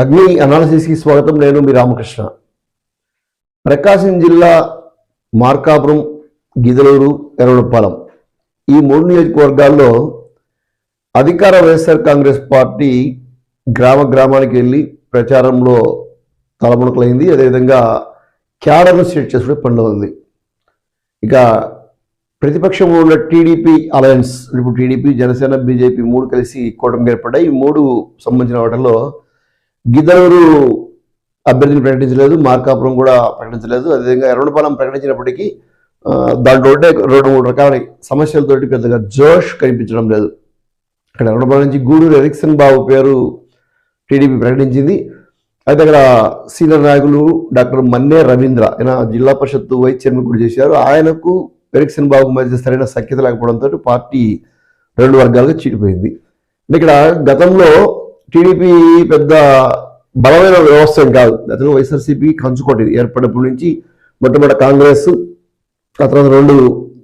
అగ్ని అనాలసిస్కి స్వాగతం. నేను మీ రామకృష్ణ. ప్రకాశం జిల్లా మార్కాపురం గిదలూరు ఎర్రగొండపాలెం ఈ మూడు నియోజకవర్గాల్లో అధికార వైఎస్ఆర్ కాంగ్రెస్ పార్టీ గ్రామ గ్రామానికి వెళ్ళి ప్రచారంలో తలమునకలైంది. అదేవిధంగా క్యాడర్ను సెట్ చేసుకునే పనిలో ఉంది. ఇక ప్రతిపక్షంలో ఉన్న టీడీపీ అలయన్స్ ఇప్పుడు టీడీపీ జనసేన బీజేపీ మూడు కలిసి కూటమి ఏర్పడ్డాయి. ఈ మూడు సంబంధించిన వాటిల్లో గిద్దలూరు అభ్యర్థిని ప్రకటించలేదు మార్కాపురం కూడా ప్రకటించలేదు. అదేవిధంగా ఎర్రపాలెం ప్రకటించినప్పటికీ దాని దాంట్లో రెండు మూడు రకాల సమస్యలతోటి పెద్దగా జోష్ కనిపించడం లేదు. ఇక్కడ ఎర్రపాలెం నుంచి గూడూరు ఎరిక్సన్ బాబు పేరు టీడీపీ ప్రకటించింది. అయితే అక్కడ సీనియర్ నాయకులు డాక్టర్ మన్నే రవీంద్ర ఆయన జిల్లా పరిషత్తు వైస్ చైర్మన్ కూడా చేశారు. ఆయనకు ఎరిక్సన్ బాబుకు మధ్య సరైన సఖ్యత లేకపోవడంతో పార్టీ రెండు వర్గాలుగా చీడిపోయింది ఇక్కడ గతంలో టీడీపీ పెద్ద బలమైన వ్యవస్థ కాదు. అతను వైఎస్ఆర్సీపీ కంచుకోటి ఏర్పడినప్పటి నుంచి మొట్టమొదటి కాంగ్రెస్ ఆ తర్వాత రెండు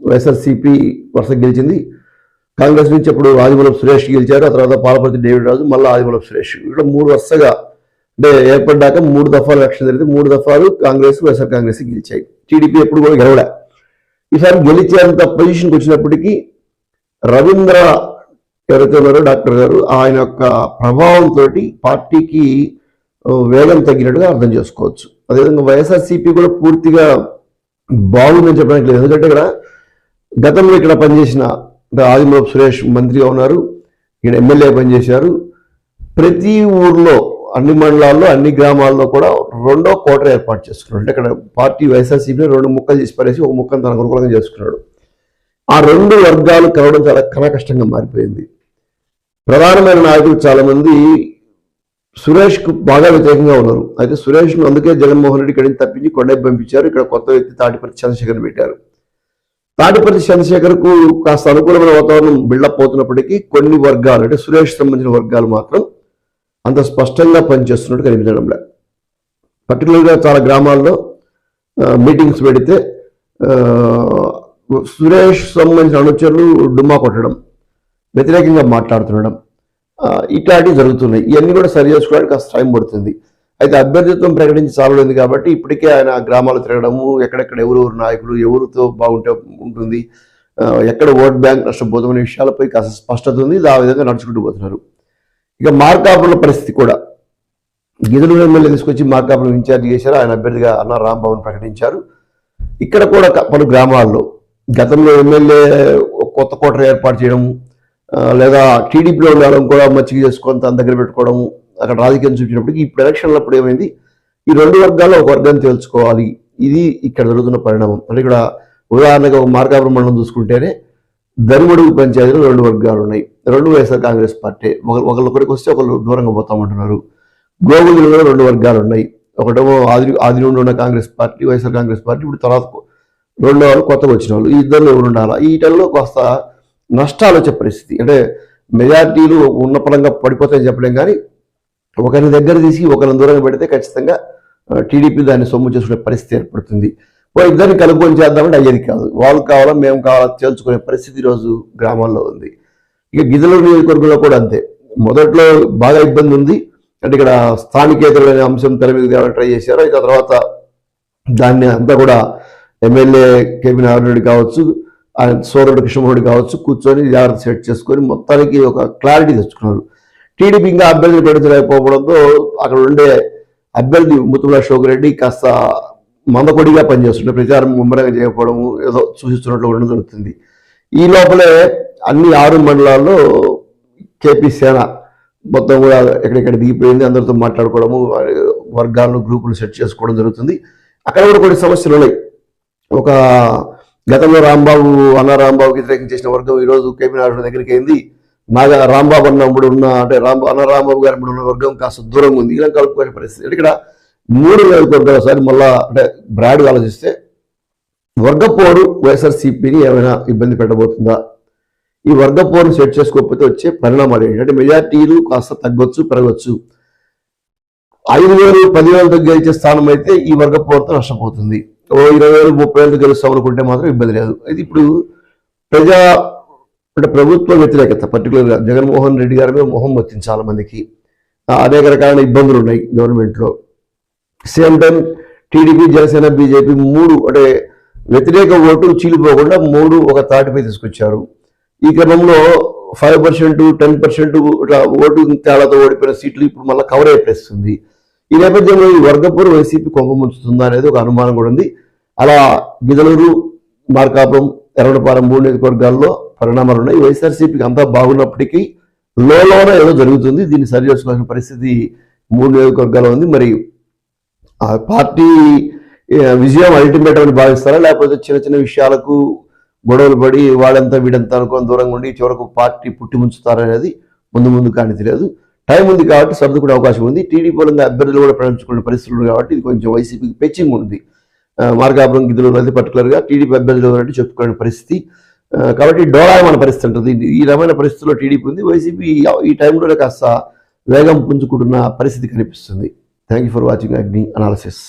వైఎస్ఆర్సీపీ వరుస గెలిచింది. కాంగ్రెస్ నుంచి అప్పుడు ఆదిమూలపు సురేష్ గెలిచారు ఆ తర్వాత పాలపతి డేవిడ్ రాజు మళ్ళీ ఆదిమూలపు సురేష్. ఇక్కడ మూడు వరుసగా అంటే ఏర్పడ్డాక మూడు దఫాలు ఎలక్షన్ జరిగితే మూడు దఫాలు కాంగ్రెస్ వైఎస్ఆర్ కాంగ్రెస్ గెలిచాయి. టీడీపీ ఎప్పుడు కూడా గెలవలే. ఈసారి గెలిచేంత పొజిషన్కి వచ్చినప్పటికీ రవీంద్ర ఎవరైతే ఉన్నారో డాక్టర్ గారు ఆయన యొక్క ప్రభావంతో పార్టీకి వేగం తగ్గినట్టుగా అర్థం చేసుకోవచ్చు. అదేవిధంగా వైఎస్ఆర్సీపీ కూడా పూర్తిగా బాగుందని చెప్పడానికి లేదు. ఎందుకంటే ఇక్కడ గతంలో ఇక్కడ పనిచేసిన ఆదిమూలపు సురేష్ మంత్రిగా ఉన్నారు. ఇక్కడ ఎమ్మెల్యే పనిచేశారు. ప్రతి ఊర్లో అన్ని మండలాల్లో అన్ని గ్రామాల్లో కూడా రెండో కోటర్ ఏర్పాటు చేసుకున్నాడు. అంటే ఇక్కడ పార్టీ వైఎస్ఆర్సీపీని రెండు ముక్కలు చేసి పడేసి ఒక ముక్కను తన అనుకూలంగా చేసుకున్నాడు. ఆ రెండు వర్గాలు కలవడం చాలా కష్టంగా మారిపోయింది. ప్రధానమైన నాయకులు చాలామంది సురేష్కు బాగా వ్యతిరేకంగా ఉన్నారు. అయితే సురేష్ను అందుకే జగన్మోహన్ రెడ్డి ఇక్కడి తప్పించి కొండకి పంపించారు. ఇక్కడ కొత్త వ్యక్తి తాటిపర్తి చంద్రశేఖర్ పెట్టారు. తాటిపర్తి చంద్రశేఖర్కు కాస్త అనుకూలమైన వాతావరణం బిల్డప్ అవుతున్నప్పటికీ కొన్ని వర్గాలు అంటే సురేష్ సంబంధించిన వర్గాలు మాత్రం అంత స్పష్టంగా పనిచేస్తున్నట్టు కనిపించడం లేదు. పర్టికులర్గా చాలా గ్రామాల్లో మీటింగ్స్ పెడితే సురేష్ సంబంధించిన అనుచరులు డుమ్మా కొట్టడం వ్యతిరేకంగా మాట్లాడుతుండడం ఇట్లాంటివి జరుగుతున్నాయి. ఇవన్నీ కూడా సరి చేసుకోవడానికి కాస్త టైం పడుతుంది. అయితే అభ్యర్థిత్వం ప్రకటించి చాలలేదు కాబట్టి ఇప్పటికే ఆయన గ్రామాలు తిరగడము ఎక్కడెక్కడ ఎవరెవరు నాయకులు ఎవరితో బాగుంటే ఉంటుంది ఎక్కడ ఓట్ బ్యాంక్ నష్టపోతామనే విషయాలపై కాస్త స్పష్టత ఉంది. ఆ విధంగా నడుచుకుంటూ పోతున్నారు. ఇక మార్కాపుల పరిస్థితి కూడా. గిదులు ఎమ్మెల్యే తీసుకొచ్చి మార్కాపురం ఇన్ఛార్జ్ చేశారు. ఆయన అభ్యర్థిగా అన్న రాంబాబుని ప్రకటించారు. ఇక్కడ కూడా పలు గ్రామాల్లో గతంలో ఎమ్మెల్యే కొత్త కోటలు ఏర్పాటు చేయడం లేదా టీడీపీలో ఉండడం కూడా మచ్చిక చేసుకొని తన దగ్గర పెట్టుకోవడం అక్కడ రాజకీయం చూపించినప్పటికీ ఇప్పుడు ఎలక్షన్లు అప్పుడు ఏమైంది? ఈ రెండు వర్గాల్లో ఒక వర్గాన్ని తెలుసుకోవాలి ఇది ఇక్కడ జరుగుతున్న పరిణామం. అంటే ఇక్కడ ఉదాహరణగా ఒక మార్గాపురం మండలం చూసుకుంటేనే ధర్మడుగు పంచాయతీలో రెండు వర్గాలు ఉన్నాయి. రెండు వైఎస్ఆర్ కాంగ్రెస్ పార్టీ. ఒక ఒకరికొరికి వస్తే ఒకరు దూరంగా పోతామంటున్నారు గోగులలో రెండు వర్గాలు ఉన్నాయి. ఒకటేమో ఆది ఆది నుండి ఉన్న Congress party YSR Congress party ఇప్పుడు తర్వాత రెండో వాళ్ళు కొత్తగా వచ్చిన వాళ్ళు. ఈ ఇద్దరు ఎవరు ఉండాలా? ఈ టైంలో కాస్త నష్టాలు వచ్చే పరిస్థితి. అంటే మెజార్టీలు ఉన్న పరంగా పడిపోతాయని చెప్పలేం కానీ ఒకరిని దగ్గర తీసి ఒకరిని దూరంగా పెడితే ఖచ్చితంగా టీడీపీ దాన్ని సొమ్ము చేసుకునే పరిస్థితి ఏర్పడుతుంది. ఓ ఇద్దరిని కలుపుకొని చేద్దామంటే అయ్యేది కాదు. వాళ్ళు కావాలా మేము కావాలా తేల్చుకునే పరిస్థితి ఈరోజు గ్రామాల్లో ఉంది. ఇక గిద్దలూరు నియోజకవర్గంలో కూడా అంతే. మొదట్లో బాగా ఇబ్బంది ఉంది. అంటే ఇక్కడ స్థానికేతరమైన అంశం తెరమీద ట్రై చేశారు. ఇక తర్వాత దాన్ని అంతా కూడా ఎమ్మెల్యే కేపీ నారాయణ కావచ్చు ఆయన సోదరుడు కావచ్చు కూర్చొని జాగ్రత్త సెట్ చేసుకొని మొత్తానికి ఒక క్లారిటీ తెచ్చుకున్నారు. టీడీపీ ఇంకా అభ్యర్థులు పెట్టలేకపోవడంతో అక్కడ ఉండే అభ్యర్థి ముత్తుల అశోక్ రెడ్డి కాస్త మందకొడిగా పనిచేస్తుండే. ప్రచారం ముమ్మరంగా చేయకపోవడము ఏదో సూచిస్తున్నట్లు ఉండడం జరుగుతుంది. ఈ లోపలే అన్ని ఆరు మండలాల్లో కేపీ సేన మొత్తం కూడా ఎక్కడెక్కడ దిగిపోయింది అందరితో మాట్లాడుకోవడము వర్గాలను గ్రూపులు సెట్ చేసుకోవడం జరుగుతుంది. అక్కడ కూడా కొన్ని సమస్యలు ఉన్నాయి. ఒక గతంలో రాంబాబు అన్న రాంబాబు వ్యతిరేకం చేసిన వర్గం ఈరోజు కేపీ నారాయణ దగ్గరికి అయింది. నాగా రాంబాబు అన్నప్పుడు ఉన్న అంటే రాంబా అన్న రాంబాబు గారు ఇప్పుడు ఉన్న వర్గం కాస్త దూరంగా ఉంది. ఇలా కలుపుకునే పరిస్థితి. అంటే ఇక్కడ మూడు నియోజకవర్గాలు ఒకసారి మళ్ళా అంటే బ్రాడ్గా ఆలోచిస్తే వర్గపోరు వైఎస్ఆర్సీపీని ఏమైనా ఇబ్బంది పెట్టబోతుందా? ఈ వర్గపోరును సెట్ చేసుకోకపోతే వచ్చే పరిణామాలు ఏంటి? అంటే మెజార్టీలు కాస్త తగ్గొచ్చు పెరగచ్చు. ఐదు వేలు పదివేలతో గెలిచే స్థానం అయితే ఈ వర్గపోరుతో నష్టపోతుంది. ఓ ఇరవై వేలు ముప్పై వేలు గెలుస్తాం అనుకుంటే మాత్రం ఇబ్బంది లేదు. ఇది ఇప్పుడు ప్రజా అంటే ప్రభుత్వ వ్యతిరేకత పర్టికులర్గా జగన్మోహన్ రెడ్డి గారి మీద మొహం వచ్చింది చాలా మందికి అనేక రకాలైన ఇబ్బందులు ఉన్నాయి గవర్నమెంట్లో. Same time TDP Janasena BJP మూడు అంటే వ్యతిరేక ఓటు చీలిపోకుండా మూడు ఒక తాటిపై తీసుకొచ్చారు. ఈ క్రమంలో ఫైవ్ పర్సెంట్ టెన్ పర్సెంట్ ఇట్లా ఓటు తేడాతో ఓడిపోయిన సీట్లు ఇప్పుడు మళ్ళీ కవర్ అయిపోతుంది ఈ నేపథ్యంలో ఈ వర్గపూర్ వైసీపీ కొంప ముంచుతుందా అనేది ఒక అనుమానం కూడా ఉంది. అలా గిదలూరు మార్కాపురం ఎర్రడపాలెం మూడు నియోజకవర్గాల్లో పరిణామాలు ఉన్నాయి. వైఎస్ఆర్సీపీకి అంతా బాగున్నప్పటికీ లోన ఏదో జరుగుతుంది. దీన్ని సరి చేసుకోవాల్సిన పరిస్థితి మూడు నియోజకవర్గాల్లో ఉంది. మరి ఆ పార్టీ విజయం అల్టిమేట్ అని భావిస్తారా? లేకపోతే చిన్న చిన్న విషయాలకు గొడవలు పడి వాళ్ళంతా వీడంతా అనుకొని దూరంగా ఉండి చివరకు పార్టీ పుట్టి ముంచుతారనేది ముందు ముందు కానీ తెలియదు. టైం ఉంది కాబట్టి సర్దుకునే అవకాశం ఉంది. టీడీపీ పరంగా అభ్యర్థులు కూడా ప్రకటించుకునే పరిస్థితులు కాబట్టి ఇది కొంచెం వైసీపీకి పెచ్చింగ్ ఉంది. మార్గాపురం గిద్దులు అది పర్టికులర్గా టీడీపీ అభ్యర్థులు ఎవరంటే చెప్పుకునే పరిస్థితి. కాబట్టి డోలాయమైన పరిస్థితి ఉంటుంది. ఈ రకమైన పరిస్థితుల్లో టీడీపీ ఉంది. వైసీపీ ఈ టైంలో కాస్త వేగం పుంజుకుంటున్న పరిస్థితి కనిపిస్తుంది. Thank you for watching Agni analysis